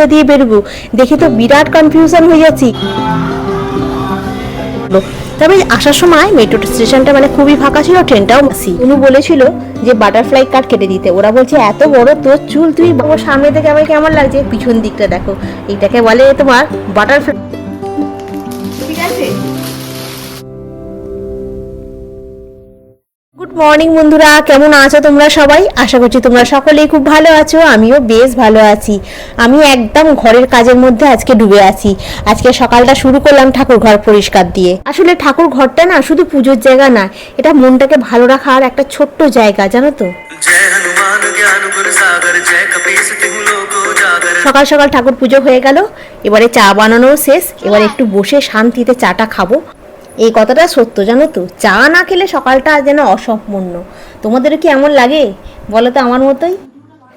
দরজা দিয়ে বেরোবো। দেখে তো বিরাট কনফিউশন হয়ে যাচ্ছি। তবে আসার সময় মেট্রো স্টেশনটা মানে খুবই ফাঁকা ছিল ট্রেনটাও মাসি উনি বলেছিল যে বাটারফ্লাই কাট কেটে দিতে। ওরা বলছে, এত বড় তোর চুল, তুই সামনে থেকে আমার কেমন লাগছে? পিছন দিকটা দেখো। এইটাকে বলে তোমার বাটারফ্লাই মর্নিং বন্ধুরা কেমন আছো তোমরা সবাই? আশা করছি তোমরা সকলেই খুব ভালো আছো আমিও বেশ ভালো আছি। আমি একদম ঘরের কাজের মধ্যে আজকে ডুবে আছি। আজকে সকালটা শুরু করলাম ঠাকুর ঘর পরিষ্কার দিয়ে। আসলে ঠাকুর ঘরটা না শুধু পুজোর জায়গা না এটা মনটাকে ভালো রাখার একটা ছোট্ট জায়গা জানো তো? সকাল সকাল ঠাকুর পুজো হয়ে গেল এবারে চা বানানো শেষ এবার একটু বসে শান্তিতে চাটা খাব। এই কথাটা সত্য, জানো তো? চা না খেলে সকালটা যেন অসম্পূর্ণ। তোমাদের কি এমন লাগে? বলো তো আমার মতোই?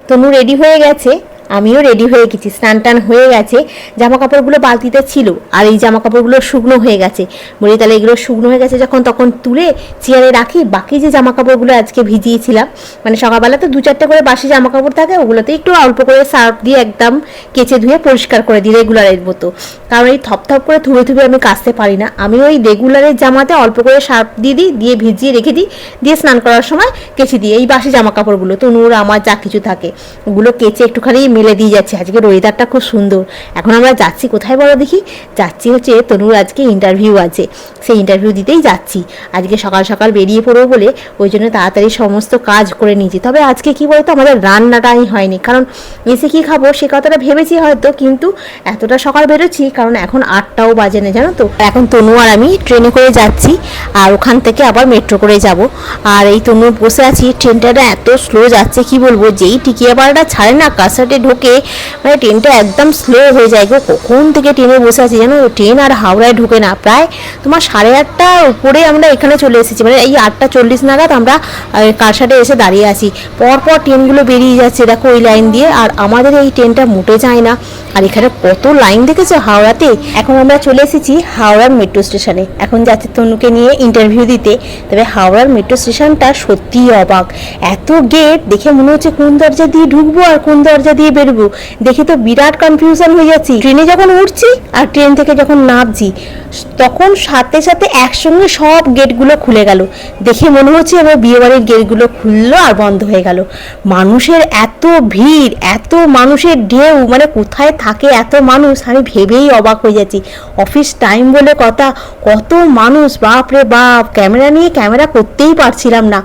তনু রেডি হয়ে গেছে। আমিও রেডি হয়ে গেছি। স্নান টান হয়ে গেছে। জামা কাপড়গুলো বালতিতে ছিল আর এই জামা কাপড়গুলো শুকনো হয়ে গেছে। বলি, তাহলে এগুলো শুকনো হয়ে গেছে যখন তখন তুলে চেয়ারে রাখি। বাকি যে জামা কাপড়গুলো আজকে ভিজিয়েছিলাম মানে সকালবেলা তো দু চারটে করে বাসি জামা কাপড় থাকে, ওগুলোতে একটু অল্প করে সার্ফ দিয়ে একদম কেচে ধুয়ে পরিষ্কার করে দিই রেগুলারের মতো। কারণ এই থপ থপ করে ধুয়ে ধুয়ে আমি কাচতে পারি না। আমি ওই রেগুলারের জামাতে অল্প করে সার্ফ দিয়ে দিই, দিয়ে ভিজিয়ে রেখে দিই, দিয়ে স্নান করার সময় কেচে দিই। এই বাসি জামা কাপড়গুলো তনুর, আমার যা কিছু থাকে, ওগুলো কেচে একটুখানি মেলে দিয়ে যাচ্ছি। আজকের ওয়েদারটা খুব সুন্দর। এখন আমরা যাচ্ছি কোথায় বলো দেখি? যাচ্ছি হচ্ছে তনুর আজকে ইন্টারভিউ আছে। সেই ইন্টারভিউ দিতেই যাচ্ছি। আজকে সকাল সকাল বেরিয়ে পড়ব বলে ওই জন্য তাড়াতাড়ি সমস্ত কাজ করে নিয়েছি। তবে আজকে কি বলতো, আমাদের রান্নাটাই হয়নি। কারণ এসে কি খাব সে কথাটা ভেবেছি হয়তো, কিন্তু এতটা সকাল বেরোচ্ছি, কারণ এখন আটটাও বাজে না, জানো তো। এখন তনু আর আমি ট্রেনে করে যাচ্ছি আর ওখান থেকে আবার মেট্রো করে যাব। আর এই তনু বসে আছি। ট্রেনটা এত স্লো যাচ্ছে, কি বলব? যেই টিকিয়াপাড়াটা ছাড়ে না কাসাটে ঢোকে মানে ট্রেনটা একদম স্লো হয়ে যায় গো। কখন থেকে ট্রেনে বসে আছি জানো? ট্রেন আর হাওড়ায় ঢোকে না। প্রায় তোমার সাড়ে আটটার উপরে আমরা এখানে চলে এসেছি। মানে এই আটটা চল্লিশ নাগাদ আমরা কারসাটে এসে দাঁড়িয়ে আছি। পরপর ট্রেনগুলো বেরিয়ে যাচ্ছে দেখো ওই লাইন দিয়ে। আর আমাদের এই ট্রেনটা মোটে যায় না। আর এখানে কত লাইন দেখেছ হাওড়াতে? এখন আমরা চলে এসেছি হাওড়ার মেট্রো স্টেশনে এখন যাচ্ছে তনুকে নিয়ে ইন্টারভিউ দিতে। তবে হাওড়ার মেট্রো স্টেশনটা সত্যিই অবাক। এত গেট দেখে মনে হচ্ছে কোন দরজা দিয়ে ঢুকবো আর কোন দরজা দিয়ে বেরোবো। দেখে তো বিরাট কনফিউশন হয়ে যাচ্ছি। ট্রেনে যখন উঠছি আর ট্রেন থেকে যখন নামছি, তখন সাথে সাথে একসঙ্গে সব গেটগুলো খুলে গেল। দেখে মনে হচ্ছে এবার বিয়েবাড়ির গেটগুলো খুললো আর বন্ধ হয়ে গেল। মানুষের ভিড়, এত মানুষের ঢেউ মানে কোথায় থাকে এত মানুষ, আমি ভেবেই অবাক হয়ে যাচ্ছি। অফিস টাইম বলে কথা, কত মানুষ, বাপ রে বাপ, ক্যামেরা নিয়ে ক্যামেরা করতেই পারছিলাম না।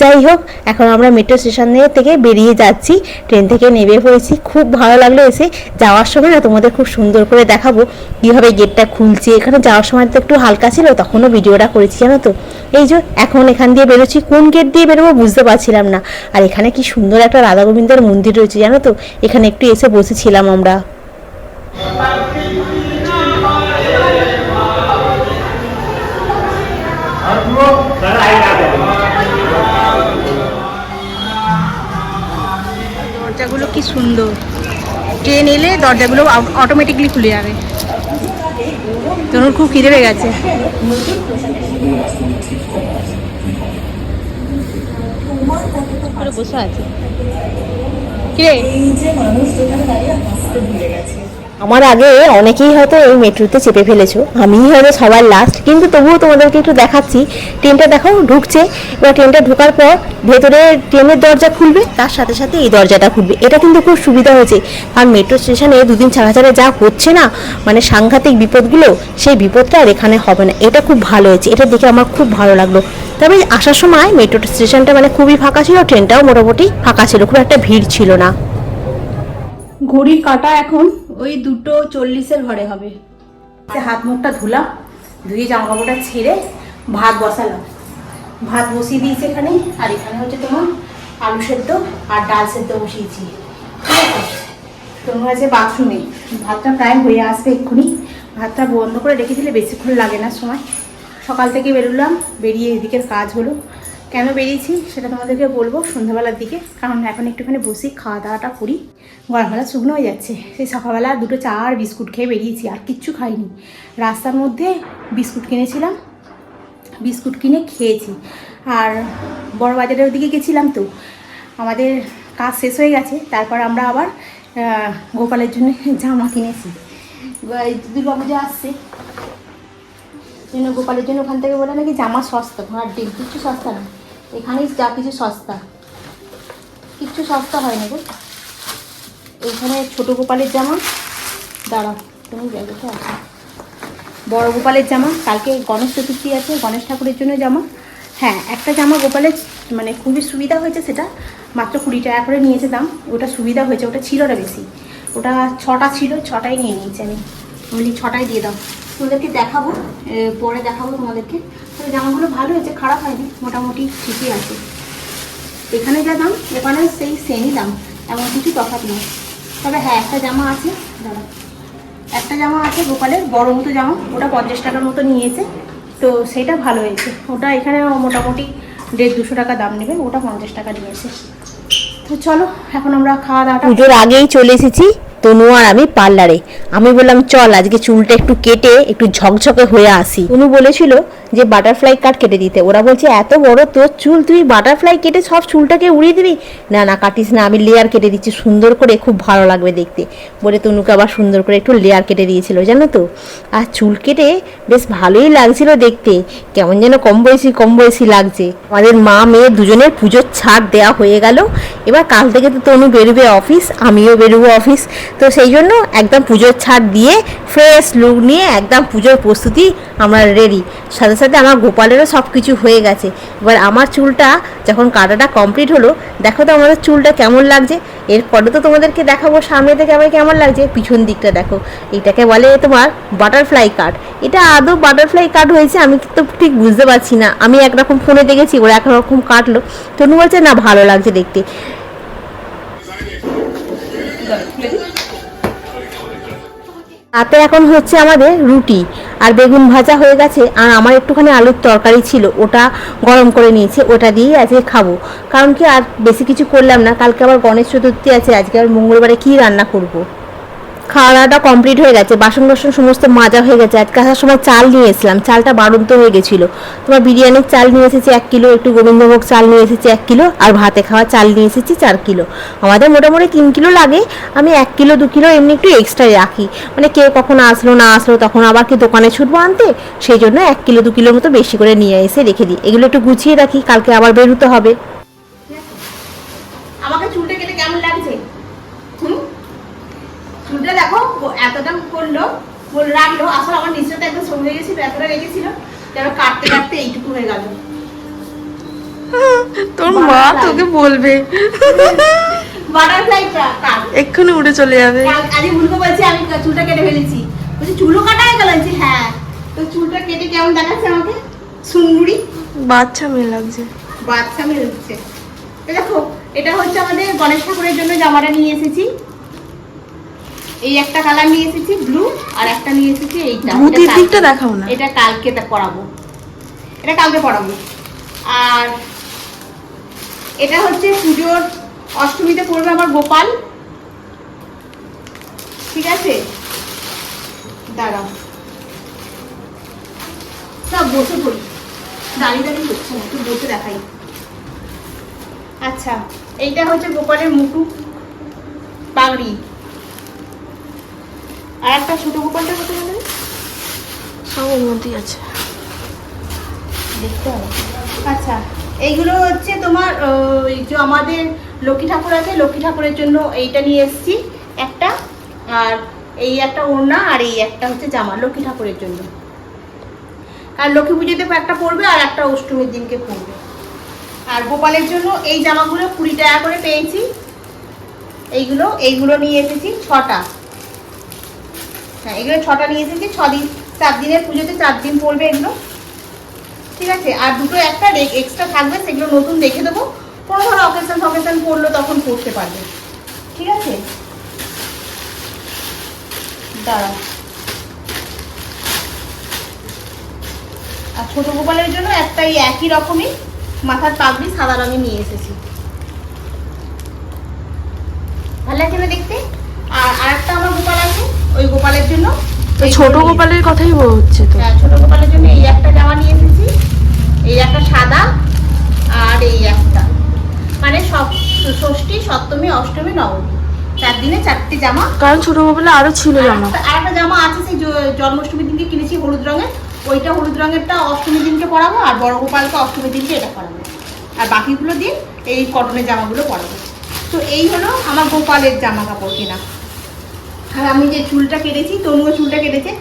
যাই হোক, এখন আমরা মেট্রো স্টেশন থেকে বেরিয়ে যাচ্ছি ট্রেন থেকে নেমে পড়েছি। খুব ভালো লাগল এসে, যাওয়ার সময় না তোমাদের খুব সুন্দর করে দেখাবো কীভাবে গেটটা খুলছে। এখানে যাওয়ার সময় তো একটু হালকা ছিল, তখনও ভিডিওটা করেছি, জানো তো। এই যে, এখন এখান দিয়ে বেরোচ্ছি, কোন গেট দিয়ে বেরোবো বুঝতে পারছিলাম না। আর এখানে কি সুন্দর একটা রাধা গোবিন্দের মন্দির রয়েছে, জানো তো? এখানে একটু এসে বসেছিলাম আমরা। দরজাগুলো কি সুন্দর। ট্রেন এলে দরজাগুলো অটোমেটিকলি খুলে যাবে। তনুর খুব খিদে পেয়ে গেছে। বসে আছে। কিরে? আমার আগে অনেকেই হয়তো এই মেট্রোতে চেপে ফেলেছো। আমি হয়তো সবার লাস্ট কিন্তু তবুও তোমাদেরকে একটু দেখাচ্ছি। ট্রেনটা দেখো, ঢুকছে। এবার ট্রেনটা ঢোকার পর ভেতরে ট্রেনের দরজা খুলবে, তার সাথে সাথে এই দরজাটা খুলবে। এটা কিন্তু খুব সুবিধা হয়েছে। কারণ মেট্রো স্টেশনে দুদিন ছাড়া যা হচ্ছে না মানে সাংঘাতিক বিপদগুলো, সেই বিপদটা আর এখানে হবে না। এটা খুব ভালো হয়েছে। এটা দেখে আমার খুব ভালো লাগল। তবে আসার সময় মেট্রো স্টেশনটা মানে খুবই ফাঁকা ছিল, ট্রেনটাও মোটামুটি ফাঁকা ছিল, খুব একটা ভিড় ছিল না। ঘড়ির কাটা এখন, ওই দুটো চল্লিশের ঘরে হবে। হাত মুখটা ধুলাম, ধুয়ে জামা কাপড়টা ছেড়ে ভাত বসালাম। ভাত বসিয়ে দিয়েছি এখানে আর এখানে হচ্ছে তোমার আলু সেদ্ধ আর ডাল সেদ্ধ বসিয়েছি। ঠিক আছে? তোমার আছে বাথরুমে ভাতটা প্রায় হয়ে আসবে এক্ষুনি। ভাতটা বন্ধ করে রেখে দিলে বেশিক্ষণ লাগে না সময়। সকাল থেকে বেরোলাম, বেরিয়ে এদিকের কাজ হলো। কেন বেরিয়েছি সেটা তোমাদেরকে বলব সন্ধ্যাবেলার দিকে, কারণ এখন একটুখানি বসি খাওয়া দাওয়াটা করি। গরমবেলা শুকনো হয়ে যাচ্ছে, সেই সকালবেলা দুটো চা আর বিস্কুট খেয়ে বেরিয়েছি, আর কিচ্ছু খাইনি। রাস্তার মধ্যে বিস্কুট কিনেছিলাম, বিস্কুট কিনে খেয়েছি। আর বড় বাজারের ওদিকে গেছিলাম তো, আমাদের কাজ শেষ হয়ে গেছে, তারপর আমরা আবার গোপালের জন্য জামা কিনেছি। এই দুর্গা পুজো আসছে। জন্য গোপালের জন্য ওখান থেকে বলে নাকি জামা সস্তা ঘোড়ার ডিম কিছু সস্তা না। এখানেই যা কিছু সস্তা। কিচ্ছু সস্তা হয় না গো। এইখানে ছোট গোপালের জামা। দাঁড়াও তুমি জায়গাটা আছে বড় গোপালের জামা, কালকে গণেশ চতুর্থী আছে, গণেশ ঠাকুরের জন্য জামা। হ্যাঁ একটা জামা গোপালের মানে খুবই সুবিধা হয়েছে সেটা। মাত্র কুড়ি টাকা করে নিয়েছে দাম। ওটা সুবিধা হয়েছে, ওটা ছিল না বেশি। ওটা ছটা ছিল, ছটাই নিয়ে নিয়েছি আমি বলি ছটাই দিয়ে দাও। তোমাদেরকে দেখাবো পরে দেখাবো তোমাদেরকে। তবে জামাগুলো ভালো হয়েছে, খারাপ হয়নি, মোটামুটি ঠিকই আছে। এখানে যা দাম, এখানে সেই সেমই দাম, এমন কিছু তফাৎ নেই। তবে হ্যাঁ একটা জামা আছে, দাঁড়া। একটা জামা আছে গোপালের, বড় মতো জামা, ওটা পঞ্চাশ টাকার মতো নিয়েছে। তো সেটা ভালো হয়েছে। ওটা এখানে মোটামুটি দেড় দুশো টাকা দাম নেবে, ওটা পঞ্চাশ টাকা নিয়েছে তো চলো, এখন আমরা খাওয়া দাওয়াটা পুজোর আগেই চলে এসেছি। তনু আর আমি পার্লারে। আমি বললাম, চল, আজকে চুলটা একটু কেটে, একটু ঝকঝকে হয়ে আসি। তনু বলেছিল যে, বাটারফ্লাই কাট কেটে দিতে। ওরা বলছে, এত বড় তোর চুল, তুই বাটারফ্লাই কেটে সব চুলটাকে উড়িয়ে দিবি? না না, কাটিস না, আমি লেয়ার কেটে দিচ্ছি, সুন্দর করে খুব ভালো লাগবে দেখতে। বলে তনুকে আবার সুন্দর করে একটু লেয়ার কেটে দিয়েছিল, জানো তো? আর চুল কেটে বেশ ভালোই লাগছিল দেখতে। কেমন যেন কম বয়সী কম বয়সী লাগছে। আমাদের মা, মেয়ে দুজনের পুজোর ছাড় দেওয়া হয়ে গেল। এবার কাল থেকে তো তনু বেরোবে অফিস, আমিও বেরোবো অফিস। তো সেই জন্য একদম পুজোর ছাড় দিয়ে ফ্রেশ লুক নিয়ে একদম পুজোর প্রস্তুতি আমরা রেডি সাথে সাথে আমার গোপালেরও সব কিছু হয়ে গেছে। এবার আমার চুলটা যখন কাটাটা কমপ্লিট হলো, দেখো তো আমাদের চুলটা কেমন লাগছে। এরপরে তো তোমাদেরকে দেখাবো, সামনে থেকে আমার কেমন লাগছে, পিছন দিকটা দেখো। এটাকে বলে তোমার বাটারফ্লাই কাট এটা আদৌ বাটারফ্লাই কাট হয়েছে আমি তো ঠিক বুঝতে পারছি না। আমি একরকম ফোনে দেখেছি, ওরা একরকম কাটলো। তনু বলছে, না, ভালো লাগছে দেখতে। রাতে এখন হচ্ছে আমাদের রুটি আর বেগুন ভাজা হয়ে গেছে, আর আমার একটুখানি আলুর তরকারি ছিল, ওটা গরম করে নিয়েছে, ওটা দিয়ে আজকে খাব কারণ কি আর বেশি কিছু করলাম না, কালকে আবার গণেশ চতুর্থী আছে, আজকে আর মঙ্গলবারে কি রান্না করব। খাওয়া দাওয়াটা কমপ্লিট হয়ে গেছে বাসন বাসন সমস্ত মাজা হয়ে গেছে। আজকে আসার সময় চাল নিয়ে এসেছিলাম, চালটা বাড়ন্ত হয়ে গেছিল। তোমার বিরিয়ানির চাল নিয়ে এসেছি এক কিলো, একটু গোবিন্দভোগ চাল নিয়ে এসেছি এক কিলো, আর ভাতে খাওয়া চাল নিয়ে এসেছি চার কিলো। আমাদের মোটামুটি তিন কিলো লাগে, আমি এক কিলো, দু কিলো এমনি একটু এক্সট্রা রাখি। মানে কে কখন আসলো, না আসলো, তখন আবার কি দোকানে ছুটবো আনতে? সেই জন্য এক কিলো, দু কিলোর মতো বেশি করে নিয়ে এসে রেখে দিই। এগুলো একটু গুছিয়ে রাখি, কালকে আবার বেরোতে হবে আমাকে চুলটা কেটে কেমন লাগছে হুম চুলটা দেখো ও- এতটা করল বল রাখল। আসলে আমার নিচে তো একদম সরে গেছিল এতটা রেখেছিল যেন কাটতে কাটতে এইটুকু হয়ে গেল। তোর মা তোকে বলবে। এক্ষুনি উড়ে চলে যাবে। কাল- আজকে বলছি আমি চুলটা কেটে ফেলেছি। বলছি চুলও কাটা হয়ে গেল? হ্যাঁ। তো চুলটা কেটে কেমন দেখাচ্ছে আমাকে? সুন্দরী। বাচ্চা মেয়ে লাগছে। বাচ্চা মেয়ে তো দেখো এটা হচ্ছে আমাদের গণেশ ঠাকুরের জন্য জামাটা নিয়ে এসেছি। এই একটা কালার নিয়ে এসেছি ব্লু আর একটা নিয়ে এসেছি এইটা ধুতির দিকটা দেখাও না। এটা কালকে পরাবো। এটা কালকে পরাবো। আর এটা হচ্ছে পুজোর অষ্টমীতে পড়বে আমার গোপাল। ঠিক আছে? দাঁড়াও। সব বসে পড়ি। দাঁড়িয়ে দাঁড়িয়ে হচ্ছে না একটু বসে দেখাই। আচ্ছা এইটা হচ্ছে গোপালের মুকুট পাগড়ি। আর একটা ছোট গোপালটা কত গেল সব ওর মধ্যেই আছে। দেখতে হবে। আচ্ছা এইগুলো হচ্ছে তোমার ওই যে আমাদের লক্ষ্মী ঠাকুর আছে লক্ষ্মী ঠাকুরের জন্য এইটা নিয়ে এসেছি একটা। আর এই একটা ওড়না আর এই একটা হচ্ছে জামা লক্ষ্মী ঠাকুরের জন্য। আর লক্ষ্মী পুজোতে একটা পরবে আর একটা অষ্টমীর দিনকে পরবে। আর গোপালের জন্য এই জামাগুলো কুড়ি টাকা করে পেয়েছি। এইগুলো এইগুলো নিয়ে এসেছি ছটা। হ্যাঁ এগুলো ছটা নিয়ে এসেছি ছ দিন চার দিনের পুজোতে চার দিন পড়বে এগুলো। ঠিক আছে, আর দুটো একটা এক্সট্রা থাকবে, সেগুলো নতুন দেখে দেবো। কোনো ধরো অকেশন ফকেশন পড়ল তখন পড়তে পারবে। ঠিক আছে? দাঁড়াও আর ছোট গোপালের জন্য একটা এই একই রকমই, মাথার পাগড়ি সাদা রঙে নিয়ে এসেছি। ভালো লাগছে না দেখতে? আর আরেকটা আমার গোপাল আছে ওই গোপালের জন্য? ছোট গোপালের কথাই হচ্ছে তো। হ্যাঁ, ছোট গোপালের জন্য এই একটা জামা নিয়ে এসেছি। এই একটা সাদা আর এই একটা। মানে সব ষষ্ঠী সপ্তমী অষ্টমী নবমী। চার দিনে চারটে জামা। কারণ ছোট গোপালে আরও ছিল জামা। আর একটা জামা আছে সেই জন্মাষ্টমীর দিনকে কিনেছি হলুদ রঙের। ওইটা হলুদ রঙেরটা অষ্টমীর দিনকে পরাবো আর বড় গোপালকে অষ্টমীর দিনকে এটা পরাবো। আর বাকিগুলো দিন এই কটনের জামাগুলো পরাবো। তো এই হলো আমার গোপালের জামা কাপড় কেনা। আর আমি যে চুলটা কেটেছি তনুও চুলটা কেটেছে।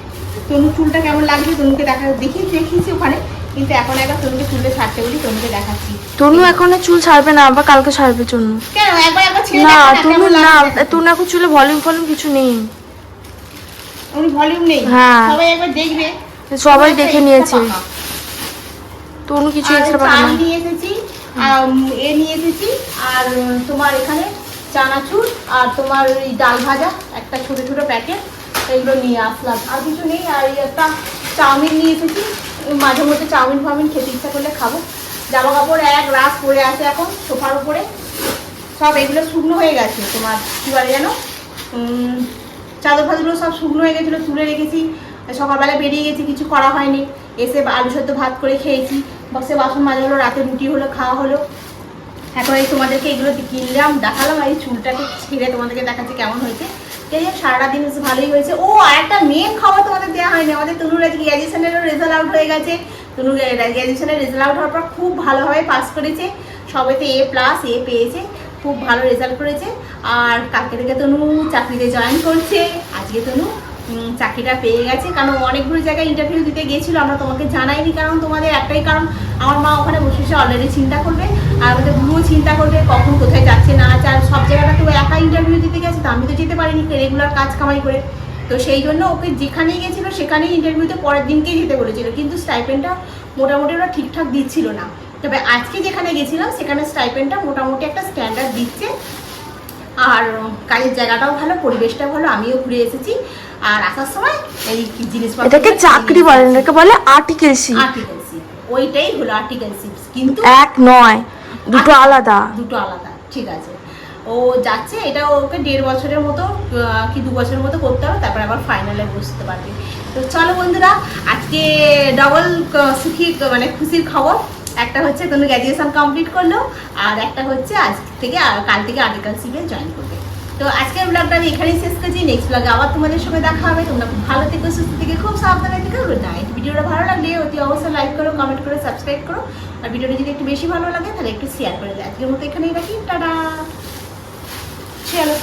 তনু চুলটা কেমন লাগছে তনুকে দেখা দেখিয়ে দেখিয়েছি ওখানে। কিন্তু এখন একবার তনুকে চুলটা ছাড়তে বলি তনুকে দেখাচ্ছি। তনু এখন চুল ছাড়বে না আবার কালকে ছাড়বে জন্য কেন? একবার একবার ছেড়ে না তনু না তনু এখন চুলে ভলিউম ফলিউম কিছু নেই। ওর ভলিউম নেই? হ্যাঁ। সবাই একবার দেখবে। সবাই দেখে নিয়েছে। তনু কিছু এক্সট্রা না। নিয়ে এসেছি আর এ নিয়ে এসেছি আর তোমার এখানে চানাচুর আর তোমার ওই ডাল ভাজা, একটা ছোটো ছোটো প্যাকেট, এগুলো নিয়ে আসলাম। আর কিছু নেই, আর একটা চাউমিন নিয়ে এসেছি। মাঝে মধ্যে চাউমিন ফাউমিন খেতে ইচ্ছা করলে খাব। জামা কাপড় এক রাস পরে আছে এখন, সোফার উপরে। সব এগুলো শুকনো হয়ে গেছে। তোমার কী বলে যেন? চাদর ফাদরগুলো সব শুকনো হয়ে গেছিল, তুলে রেখেছি। সকালবেলা বেরিয়ে গেছি, কিছু করা হয়নি। এসে আলু সদ্য ভাত করে খেয়েছি। বসে বাসন মাজা হলো, রাতে রুটি হলো, খাওয়া হলো। এখন এই তোমাদেরকে এগুলো কিনলাম, দেখালাম, এই চুলটাকে ছিঁড়ে তোমাদেরকে দেখাচ্ছি কেমন হয়েছে। সারাটা দিন ভালোই হয়েছে। ও আর একটা মেন খাবার তোমাদের দেওয়া হয়নি, আমাদের তনুর আজকে গ্র্যাজুয়েশনেরও রেজাল্ট আউট হয়ে গেছে। তনু গ্র্যাজুয়েশনের রেজাল্ট আউট হওয়ার পর খুব ভালোভাবে পাস করেছে। সবেতে এ প্লাস এ পেয়েছে, খুব ভালো রেজাল্ট করেছে। আর কালকে থেকে তনু চাকরিতে জয়েন করছে। আজকে তনু চাকরিটা পেয়ে গেছে। কারণ অনেকগুলো জায়গায় ইন্টারভিউ দিতে গিয়েছিল, আমরা তোমাকে জানাইনি। কারণ তোমাদের একটাই কারণ, আমার মা ওখানে বসে বসে অলরেডি চিন্তা করবে। আর আমাদের গুরুও চিন্তা করবে কখন কোথায় যাচ্ছে না আর সব জায়গাটা তো একা ইন্টারভিউ দিতে গেছে, তো আমি তো যেতে পারিনি রেগুলার কাজ কামাই করে। তো সেই জন্য ওকে যেখানেই গেছিল, সেখানেই ইন্টারভিউতে পরের দিনকেই যেতে বলেছিল। কিন্তু স্টাইপেনটা মোটামুটি ওরা ঠিকঠাক দিচ্ছিল না। তবে আজকে যেখানে গেছিলাম, সেখানে স্টাইপেনটা মোটামুটি একটা স্ট্যান্ডার্ড দিচ্ছে। আর কাজের জায়গাটাও ভালো পরিবেশটাও ভালো আমিও ঘুরে এসেছি। আর আসার সময় এই জিনিসপত্র এটাকে চাকরি বলে এটাকে বলে আর্টিকেলশিপ আর্টিকেলশিপ ওইটাই হলো আর্টিকেলশিপ কিন্তু এক নয় দুটো আলাদা। দুটো আলাদা ঠিক আছে। ও যাচ্ছে এটা ওকে দেড় বছরের মতো কি দু বছরের মতো করতে হবে তারপর আবার ফাইনালে বসতে পারবে। তো চলো বন্ধুরা আজকে ডবল সুখী মানে খুশির খবর। একটা হচ্ছে তুমি গ্র্যাজুয়েশন কমপ্লিট করল, আর একটা হচ্ছে আজ থেকে কাল থেকে আর্টিকেল সিভে জয়েন করবে। তো আজকের ব্লগটা আমি এখানেই শেষ করছি। নেক্সট ব্লগে আবার তোমাদের সঙ্গে দেখা হবে। তোমরা খুব ভালো থেকো, সুস্থ থেকে, খুব সাবধানে থেকে। গুড নাইট ভিডিওটা ভালো লাগলে অতি অবশ্যই লাইক করো কমেন্ট করো সাবস্ক্রাইব করো। আর ভিডিওটা যদি একটু বেশি ভালো লাগে, তাহলে একটু শেয়ার করে দেয় আজকের মতো এখানেই রাখি। টাটা! চলো